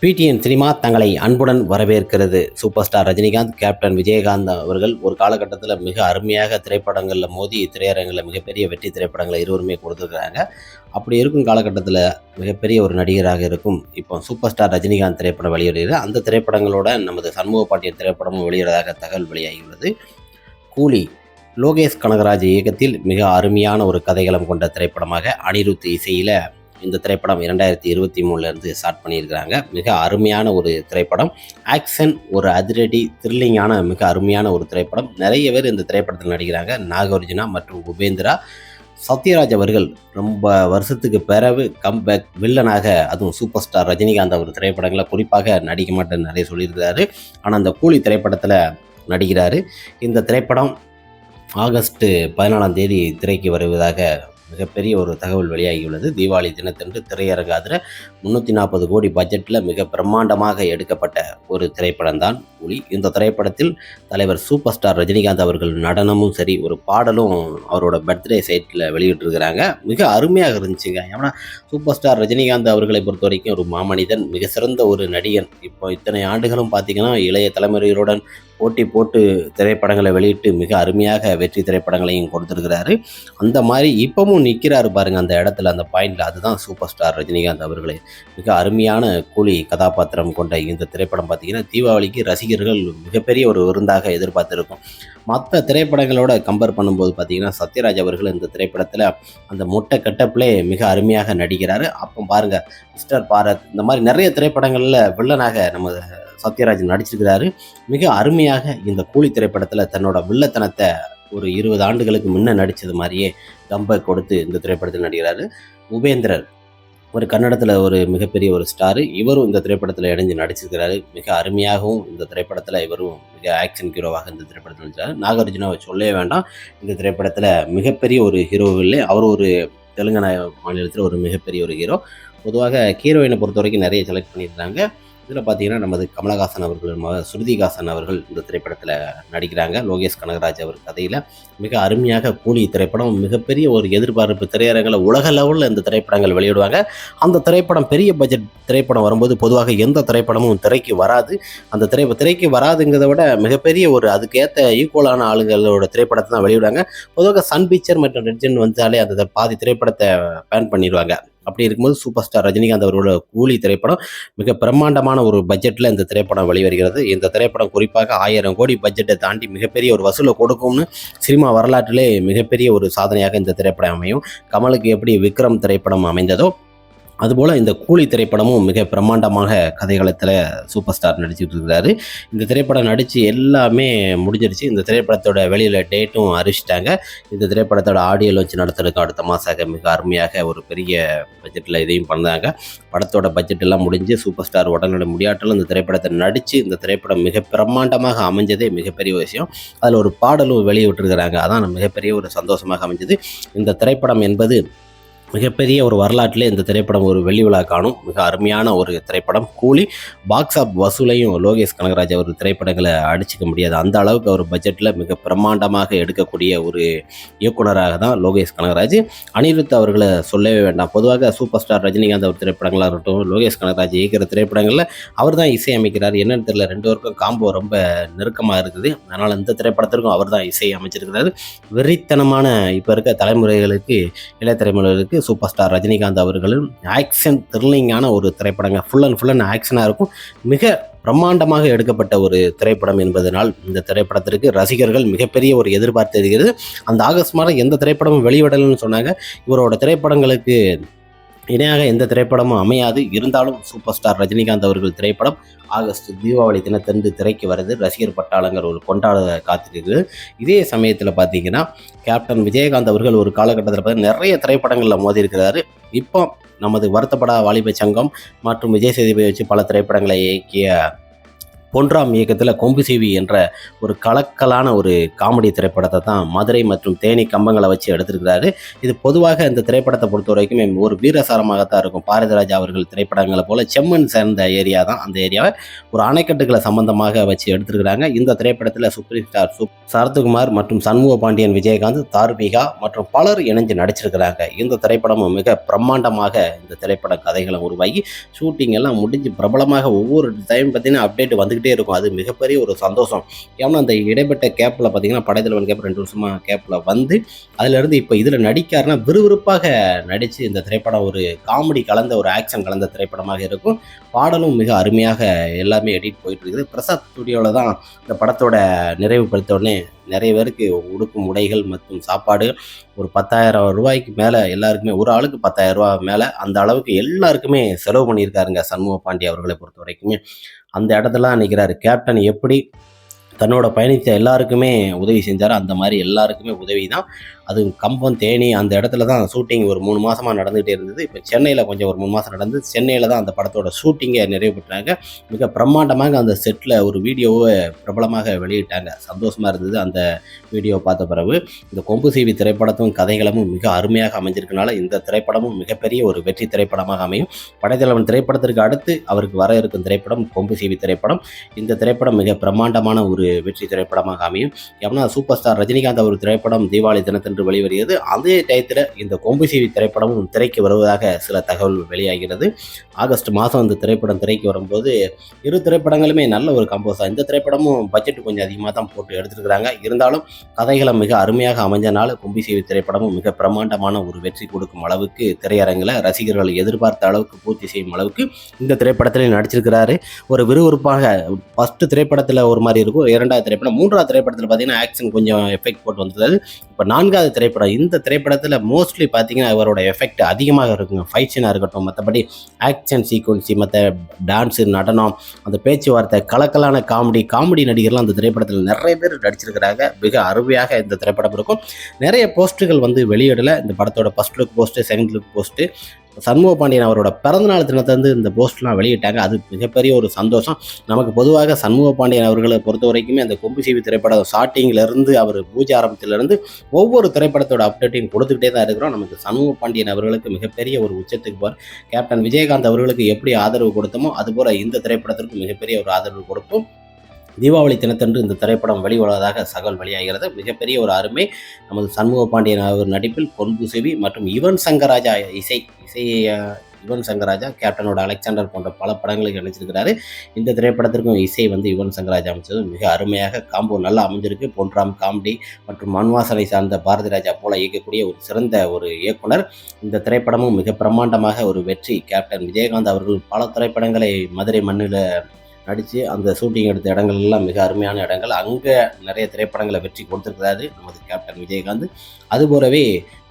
PTN cinema தங்களை அன்புடன் வரவேற்கிறது. Super star Rajinikanth captain Vijayakanth அவர்கள் ஒரு காலகட்டத்தில் மிக அருமையாக திரைப்படங்களில் மோதி திரையரங்கில் மிகப்பெரிய வெற்றி திரைப்படங்களை இருவருமே கொடுத்துருக்குறாங்க. அப்படி இருக்கும் காலகட்டத்தில் மிகப்பெரிய ஒரு நடிகராக இருக்கும் இப்போ சூப்பர் ஸ்டார் ரஜினிகாந்த் திரைப்படம் வெளியிடுகிறது அந்த திரைப்படங்களோட நமது சண்முக பாட்டியன் திரைப்படமும் வெளியிடுறதாக தகவல் வெளியாகியுள்ளது. கூலி லோகேஷ் கனகராஜ் இயக்கத்தில் மிக அருமையான ஒரு கதைகளம் கொண்ட திரைப்படமாக அனிருத் இசையில் இந்த திரைப்படம் இரண்டாயிரத்தி இருபத்தி மூணுலேருந்து ஸ்டார்ட் பண்ணியிருக்கிறாங்க. மிக அருமையான ஒரு திரைப்படம். ஆக்ஷன் ஒரு அதிரடி த்ரில்லிங்கான மிக அருமையான ஒரு திரைப்படம். நிறைய பேர் இந்த திரைப்படத்தில் நடிக்கிறாங்க. நாகார்ஜுனா மற்றும் உபேந்திரா. சத்யராஜ் அவர்கள் ரொம்ப வருஷத்துக்கு பிறகு கம்பேக் வில்லனாக அதுவும் சூப்பர் ஸ்டார் ரஜினிகாந்த் அவர் திரைப்படங்களை குறிப்பாக நடிக்க மாட்டேன்னு நிறைய சொல்லியிருக்கிறாரு. ஆனால் அந்த கூலி திரைப்படத்தில் நடிக்கிறாரு. இந்த திரைப்படம் ஆகஸ்ட்டு பதினாலாம் தேதி திரைக்கு வருவதாக மிகப்பெரிய ஒரு தகவல் வெளியாகியுள்ளது. தீபாவளி தினத்தன்று திரையரங்காதில் முந்நூற்றி நாற்பது கோடி பட்ஜெட்டில் மிக பிரம்மாண்டமாக எடுக்கப்பட்ட ஒரு திரைப்படம் தான் புலி இந்த திரைப்படத்தில் தலைவர் சூப்பர் ஸ்டார் ரஜினிகாந்த் அவர்கள் நடனமும் சரி ஒரு பாடலும் அவரோட பர்த்டே சைட்டில் வெளியிட்டிருக்கிறாங்க. மிக அருமையாக இருந்துச்சுங்க. ஏன்னா சூப்பர் ஸ்டார் ரஜினிகாந்த் அவர்களை பொறுத்த வரைக்கும் ஒரு மாமனிதன் மிக சிறந்த ஒரு நடிகன். இப்போ இத்தனை ஆண்டுகளும் பார்த்தீங்கன்னா இளைய தலைமுறைகளுடன் போட்டி போட்டு திரைப்படங்களை வெளியிட்டு மிக அருமையாக வெற்றி திரைப்படங்களையும் கொடுத்துருக்கிறாரு. அந்த மாதிரி இப்போவும் நிற்கிறாரு பாருங்க அந்த இடத்துல அந்த பாயிண்டில். அதுதான் சூப்பர் ஸ்டார் ரஜினிகாந்த் அவர்களே. மிக அருமையான கூலி கதாபாத்திரம் கொண்ட இந்த திரைப்படம் பார்த்திங்கன்னா தீபாவளிக்கு ரசிகர்கள் மிகப்பெரிய ஒரு விருந்தாக எதிர்பார்த்துருக்கும். மற்ற திரைப்படங்களோட கம்பேர் பண்ணும்போது பார்த்திங்கன்னா சத்யராஜ் அவர்கள் இந்த திரைப்படத்தில் அந்த முட்டை கட்டப்பிலே மிக அருமையாக நடிக்கிறாரு. அப்போ பாருங்கள் மிஸ்டர் பாரத் இந்த மாதிரி நிறைய திரைப்படங்களில் வில்லனாக நம்ம சத்யராஜ் நடிச்சிருக்கிறாரு. மிக அருமையாக இந்த கூலி திரைப்படத்தில் தன்னோட வில்லத்தனத்தை ஒரு இருபது ஆண்டுகளுக்கு முன்ன நடித்தது மாதிரியே கம்பை கொடுத்து இந்த திரைப்படத்தில் நடிக்கிறாரு. உபேந்திரர் ஒரு கன்னடத்தில் ஒரு மிகப்பெரிய ஒரு ஸ்டாரு. இவரும் இந்த திரைப்படத்தில் இணைஞ்சு நடிச்சிருக்கிறாரு. மிக அருமையாகவும் இந்த திரைப்படத்தில் இவரும் மிக ஆக்ஷன் ஹீரோவாக இந்த திரைப்படத்தில் நடிச்சார் நாகார்ஜுனாவை சொல்லவே வேண்டாம். இந்த திரைப்படத்தில் மிகப்பெரிய ஒரு ஹீரோ இல்லை அவர் ஒரு தெலுங்கானா மாநிலத்தில் ஒரு மிகப்பெரிய ஒரு ஹீரோ பொதுவாக ஹீரோயினை பொறுத்த வரைக்கும் நிறைய செலக்ட் பண்ணியிருந்தாங்க இதில் பார்த்தீங்கன்னா நமது கமலஹாசன் அவர்கள் மக ஸ்ருதிஹாசன் அவர்கள் இந்த திரைப்படத்தில் நடிக்கிறாங்க. லோகேஷ் கனகராஜ் அவர் கதையில் மிக அருமையாக கூலி திரைப்படம். மிகப்பெரிய ஒரு எதிர்பார்ப்பு திரையரங்கில் உலக லெவலில் இந்த திரைப்படங்கள் வெளியிடுவாங்க. அந்த திரைப்படம் பெரிய பட்ஜெட் திரைப்படம் வரும்போது பொதுவாக எந்த திரைப்படமும் திரைக்கு வராது. அந்த திரை திரைக்கு வராதுங்கிறத விட மிகப்பெரிய ஒரு அதுக்கேற்ற ஈக்குவலான ஆளுங்களோட திரைப்படத்தை தான் வெளியிடுவாங்க. பொதுவாக சன் பிக்சர் மற்றும் ரெட்ஜன் வந்தாலே அந்த பாதி திரைப்படத்தை பேன் பண்ணிடுவாங்க. அப்படி இருக்கும்போது சூப்பர் ஸ்டார் ரஜினிகாந்த் அவரோட கூலி திரைப்படம் மிக பிரம்மாண்டமான ஒரு பட்ஜெட்டில் இந்த திரைப்படம் வெளிவருகிறது. இந்த திரைப்படம் குறிப்பாக ஆயிரம் கோடி பட்ஜெட்டை தாண்டி மிகப்பெரிய ஒரு வசூலை கொடுக்கும்னு சினிமா வரலாற்றிலே மிகப்பெரிய ஒரு சாதனையாக இந்த திரைப்படம் அமையும். கமலுக்கு எப்படி விக்ரம் திரைப்படம் அமைந்ததோ அதுபோல் இந்த கூலி திரைப்படமும் மிக பிரம்மாண்டமாக கதைகளத்தில் சூப்பர் ஸ்டார் நடிச்சுட்டு இருக்கிறாரு. இந்த திரைப்படம் நடித்து எல்லாமே முடிஞ்சிருச்சு. இந்த திரைப்படத்தோட வெளியில் டேட்டும் அறிவிச்சிட்டாங்க. இந்த திரைப்படத்தோட ஆடியோ லான்ச் நடத்துறதுக்கு அடுத்த மாதம் மிக அருமையாக ஒரு பெரிய பட்ஜெட்டில் இதையும் பண்ணாங்க. படத்தோட பட்ஜெட் எல்லாம் முடிஞ்சு சூப்பர் ஸ்டார் உடனடி முடியாட்டலும் இந்த திரைப்படத்தை நடித்து இந்த திரைப்படம் மிக பிரம்மாண்டமாக அமைஞ்சதே மிகப்பெரிய விஷயம். அதில் ஒரு பாடலும் வெளியிட்டிருக்கிறாங்க. அதான் மிகப்பெரிய ஒரு சந்தோஷமாக அமைஞ்சது. இந்த திரைப்படம் என்பது மிகப்பெரிய ஒரு வரலாற்றிலே இந்த திரைப்படம் ஒரு வெள்ளி விழா காணும். மிக அருமையான ஒரு திரைப்படம். கூலி பாக்ஸ் ஆப் வசூலையும் லோகேஷ் கனகராஜ் அவர் திரைப்படங்களை அடிச்சுக்க முடியாது. அந்த அளவுக்கு அவர் பட்ஜெட்டில் மிக பிரம்மாண்டமாக எடுக்கக்கூடிய ஒரு இயக்குனராக தான் லோகேஷ் கனகராஜ். அனிருத் அவர்களை சொல்லவே வேண்டாம். பொதுவாக சூப்பர் ஸ்டார் ரஜினிகாந்த் அவர் திரைப்படங்களாக இருக்கட்டும் லோகேஷ் கனகராஜ் இயக்கிற திரைப்படங்களில் அவர் தான் இசை அமைக்கிறார் என்னன்னு தெரியல ரெண்டு பேருக்கும் காம்போ ரொம்ப நெருக்கமாக இருக்குது. அதனால் இந்த திரைப்படத்திற்கும் அவர் தான் இசை அமைச்சிருக்கிறார் வெறித்தனமான இப்போ இருக்க தலைமுறைகளுக்கு இளைய தலைமுறைகளுக்கு சூப்பர் ஸ்டார் ரஜினிகாந்த் அவர்களும் ஆக்ஷன் த்ரில்லிங்கான ஒரு திரைப்படங்க. ஃபுல் அண்ட் ஃபுல் அண்ட் ஆக்ஷனாக இருக்கும். மிக பிரம்மாண்டமாக எடுக்கப்பட்ட ஒரு திரைப்படம் என்பதனால் இந்த திரைப்படத்திற்கு ரசிகர்கள் மிகப்பெரிய ஒரு எதிர்பார்த்து இருக்கிறது அந்த ஆகஸ்ட் மாதம் எந்த திரைப்படமும் வெளியிடலன்னு சொன்னாங்க. இவரோட திரைப்படங்களுக்கு இணையாக எந்த திரைப்படமும் அமையாது. இருந்தாலும் சூப்பர் ஸ்டார் ரஜினிகாந்த் அவர்கள் திரைப்படம் ஆகஸ்ட் தீபாவளி தினத்தன்று திரைக்கு வருது. ரசிகர் பட்டாளங்கள் ஒரு கொண்டாட காத்திருக்குது இதே சமயத்தில் பார்த்தீங்கன்னா கேப்டன் விஜயகாந்த் அவர்கள் ஒரு காலகட்டத்தில் பார்த்து நிறைய திரைப்படங்களில் மோதி இருக்கிறாரு இப்போ நமது வருத்தப்படா வாலிப சங்கம் மற்றும் விஜய் சேதுபதி வச்சு பல திரைப்படங்களை இயக்கிய பொன்ராம் இயக்கத்தில் கொம்பு சீவி என்ற ஒரு கலக்கலான ஒரு காமெடி திரைப்படத்தை தான் மதுரை மற்றும் தேனி கம்பங்களை வச்சு எடுத்திருக்கிறாரு. இது பொதுவாக இந்த திரைப்படத்தை பொறுத்த வரைக்கும் ஒரு வீரசாரமாகத்தான் இருக்கும். பாரதிராஜா அவர்கள் திரைப்படங்களை போல செம்மண் சேர்ந்த ஏரியா தான் அந்த ஏரியாவை ஒரு அணைக்கட்டுகளை சம்பந்தமாக வச்சு எடுத்திருக்கிறாங்க. இந்த திரைப்படத்தில் சூப்பர் ஸ்டார் சு சரத்குமார் மற்றும் சண்முக பாண்டியன் விஜயகாந்த் தார்பிகா மற்றும் பலர் இணைஞ்சு நடிச்சிருக்கிறாங்க. இந்த திரைப்படமும் மிக பிரம்மாண்டமாக இந்த திரைப்பட கதைகளும் உருவாகி ஷூட்டிங் எல்லாம் முடிஞ்சு பிரபலமாக ஒவ்வொரு டைம் பார்த்தீங்கன்னா அப்டேட் வந்து வந்துக்கிட்டே இருக்கும். அது மிகப்பெரிய ஒரு சந்தோஷம். ஏன்னா அந்த இடைப்பட்ட கேப்பில் பார்த்தீங்கன்னா படைத்தலைவன் கேப் ரெண்டு வருஷமாக கேப்பில் வந்து அதிலிருந்து இப்போ இதில் நடிக்காருன்னா விறுவிறுப்பாக நடித்து இந்த திரைப்படம் ஒரு காமெடி கலந்த ஒரு ஆக்ஷன் கலந்த திரைப்படமாக இருக்கும். பாடலும் மிக அருமையாக எல்லாமே எடிட் போயிட்டு இருக்குது. பிரசாத் ஸ்டுடியோவில் தான் இந்த படத்தோட நிறைவுபடுத்த உடனே நிறைய பேருக்கு உடுக்கும் உடைகள் மற்றும் சாப்பாடு ஒரு பத்தாயிரம் ரூபாய்க்கு மேலே எல்லாருக்குமே ஒரு ஆளுக்கு பத்தாயிரம் ரூபா மேலே அந்த அளவுக்கு எல்லாருக்குமே செலவு பண்ணியிருக்காருங்க சண்முக பாண்டி அவர்களை பொறுத்த வரைக்குமே. அந்த இடத்துல நிற்கிறாரு கேப்டன் எப்படி தன்னோட பயணித்த எல்லாருக்குமே உதவி செஞ்சார் அந்த மாதிரி எல்லாருக்குமே உதவி தான் அது கம்பம் தேனி அந்த இடத்துல தான் ஷூட்டிங் ஒரு மூணு மாதமாக நடந்துகிட்டே இருந்தது. இப்போ சென்னையில் கொஞ்சம் ஒரு மூணு மாதம் நடந்து சென்னையில் தான் அந்த படத்தோட ஷூட்டிங்கை நிறைவு பெற்றாங்க. மிக பிரம்மாண்டமாக அந்த செட்டில் ஒரு வீடியோவை பிரபலமாக வெளியிட்டாங்க. சந்தோஷமாக இருந்தது அந்த வீடியோ பார்த்த பிறகு. இந்த கொம்பு சீவி திரைப்படத்தும் கதைகளமும் மிக அருமையாக அமைஞ்சிருக்கனால இந்த திரைப்படமும் மிகப்பெரிய ஒரு வெற்றி திரைப்படமாக அமையும். படைத்தலைவன் திரைப்படத்திற்கு அடுத்து அவருக்கு வர இருக்கும் திரைப்படம் கொம்பு சீவி திரைப்படம். இந்த திரைப்படம் மிக பிரம்மாண்டமான ஒரு வெற்றி திரைப்படமாக அமையும். ஏன்னா சூப்பர் ஸ்டார் ரஜினிகாந்த் ஒரு திரைப்படம் தீபாவளி என்று வெளிவருகிறது. அதே டயத்தில் இந்த கொம்புசீவி திரைப்படமும் திரைக்கு வருவதாக சில தகவல் வெளியாகிறது. ஆகஸ்ட் மாதம் இந்த திரைப்படம் திரைக்கு வரும்போது இரு திரைப்படங்களுமே நல்ல ஒரு கம்போஸாக இந்த திரைப்படமும் பட்ஜெட் கொஞ்சம் அதிகமாக தான் போட்டு எடுத்துருக்குறாங்க. இருந்தாலும் கதைகளை மிக அருமையாக அமைஞ்சனால கொம்புசீவி திரைப்படமும் மிக பிரமாண்டமான ஒரு வெற்றி கொடுக்கும் அளவுக்கு திரையரங்கில் ரசிகர்கள் எதிர்பார்த்த அளவுக்கு பூர்த்தி செய்யும் அளவுக்கு இந்த திரைப்படத்தில் நடிச்சிருக்கிறாரு. ஒரு விறுவிறுப்பாக ஃபஸ்ட்டு திரைப்படத்தில் ஒரு மாதிரி இருக்கும். இரண்டாவது திரைப்படம் மூன்றாவது திரைப்படத்தில் பார்த்தீங்கன்னா ஆக்ஷன் கொஞ்சம் எஃபெக்ட் போட்டு வந்தது இப்போ நான்காவது திரைப்படம். இந்த திரைப்படத்தில் மோஸ்ட்லி பார்த்தீங்கன்னா அவரோட எஃபெக்ட் அதிகமாக இருக்குங்க. ஃபைட் சீனாக இருக்கட்டும் மற்றபடி ஆக்ஷன் சீக்வன்சி மற்ற டான்ஸு நடனம் அந்த பேச்சுவார்த்தை கலக்கலான காமெடி காமெடி நடிகர்லாம் அந்த திரைப்படத்தில் நிறைய பேர் நடிச்சிருக்கிறாங்க. மிக அருமையாக இந்த திரைப்படம் இருக்கும். நிறைய போஸ்ட்டுகள் வந்து வெளியிடலை. இந்த படத்தோட first look post second look post Shanmuga Pandian அவரோட பிறந்தநாள் தினத்தை வந்து இந்த போஸ்ட்லாம் வெளியிட்டாங்க. அது மிகப்பெரிய ஒரு சந்தோஷம். நமக்கு பொதுவாக சண்முக பாண்டியன் அவர்களை பொறுத்த வரைக்குமே அந்த கொம்பு சீவி திரைப்படம் ஸ்டார்டிங்லேருந்து அவர் பூஜை ஆரம்பத்திலிருந்து ஒவ்வொரு திரைப்படத்தோட அப்டேட்டையும் கொடுத்துக்கிட்டே தான் இருக்கிறோம். நமக்கு சண்முக பாண்டியன் அவர்களுக்கு மிகப்பெரிய ஒரு உச்சத்துக்கு போர் கேப்டன் விஜயகாந்த் அவர்களுக்கு எப்படி ஆதரவு கொடுத்தோமோ அதுபோல் இந்த திரைப்படத்திற்கு மிகப்பெரிய ஒரு ஆதரவு கொடுப்போம். தீபாவளி தினத்தன்று இந்த திரைப்படம் வெளிவருவதாக தகவல் வெளியாகிறது. மிகப்பெரிய ஒரு அருமை நமது சண்முக பாண்டியன் அவர் நடிப்பில் பொன்புசெவி மற்றும் யுவன் சங்கராஜா இசை இசை யுவன் சங்கராஜா கேப்டனோட அலெக்சாண்டர் போன்ற பல படங்களுக்கு நடிச்சிருக்கிறாரு. இந்த திரைப்படத்திற்கும் இசை வந்து யுவன் சங்கராஜா அமைச்சது மிக அருமையாக காம்போ நல்லா அமைஞ்சிருக்கு. பொன்ராம் காமெடி மற்றும் மண்வாசனை சார்ந்த பாரதி ராஜா போல இயக்கக்கூடிய ஒரு சிறந்த ஒரு இயக்குனர். இந்த திரைப்படமும் மிக பிரம்மாண்டமாக ஒரு வெற்றி. கேப்டன் விஜயகாந்த் அவர்கள் பல திரைப்படங்களை மதுரை மண்ணில் நடித்து அந்த ஷூட்டிங் எடுத்த இடங்கள் எல்லாம் மிக அருமையான இடங்கள். அங்கே நிறைய திரைப்படங்களை வெற்றி கொடுத்துருக்கிறாரு நமது கேப்டன் விஜயகாந்த். அதுபோலவே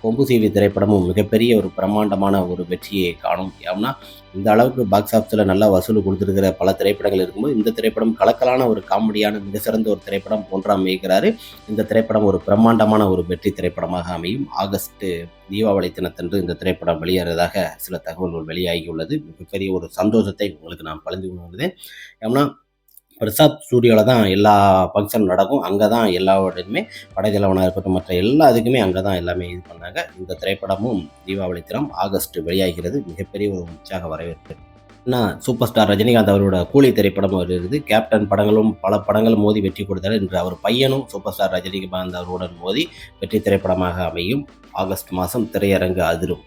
கொம்புசீவி திரைப்படமும் மிகப்பெரிய ஒரு பிரம்மாண்டமான ஒரு வெற்றியை காணும். ஏன்னா இந்த அளவுக்கு பாக்ஸ் ஆஃபீஸில் நல்லா வசூல் கொடுத்துருக்கிற பல திரைப்படங்கள் இருக்கும்போது இந்த திரைப்படம் கலக்கலான ஒரு காமெடியான மிக சிறந்த ஒரு திரைப்படம் போன்ற அமைகிறாரு. இந்த திரைப்படம் ஒரு பிரம்மாண்டமான ஒரு வெற்றி திரைப்படமாக அமையும். ஆகஸ்ட் தீபாவளி தினத்தன்று இந்த திரைப்படம் வெளியேறதாக சில தகவல்கள் வெளியாகியுள்ளது. மிகப்பெரிய ஒரு சந்தோஷத்தை உங்களுக்கு நான் பகிர்ந்து கொள்கிறேன். ஏன்னா பிரசாத் ஸ்டூடியோவில் தான் எல்லா ஃபங்க்ஷனும் நடக்கும். அங்கே தான் எல்லாவோடையுமே படைத்தலைவனாக இருக்கட்டும் மற்ற எல்லா இதுக்குமே அங்கே தான் எல்லாமே இது பண்ணாங்க. இந்த திரைப்படமும் தீபாவளி தினம் ஆகஸ்ட் வெளியாகிறது. மிகப்பெரிய ஒரு உற்சாக வரவேற்பு. நான் சூப்பர் ஸ்டார் ரஜினிகாந்த் அவரோட கூலி திரைப்படம் வருகிறது கேப்டன் படங்களும் பல படங்களும் மோதி வெற்றி கொடுத்தார். இன்று அவர் பையனும் சூப்பர் ஸ்டார் ரஜினிகாந்த் அவருடன் மோதி வெற்றி திரைப்படமாக அமையும். ஆகஸ்ட் மாதம் திரையரங்கு அதிரும்.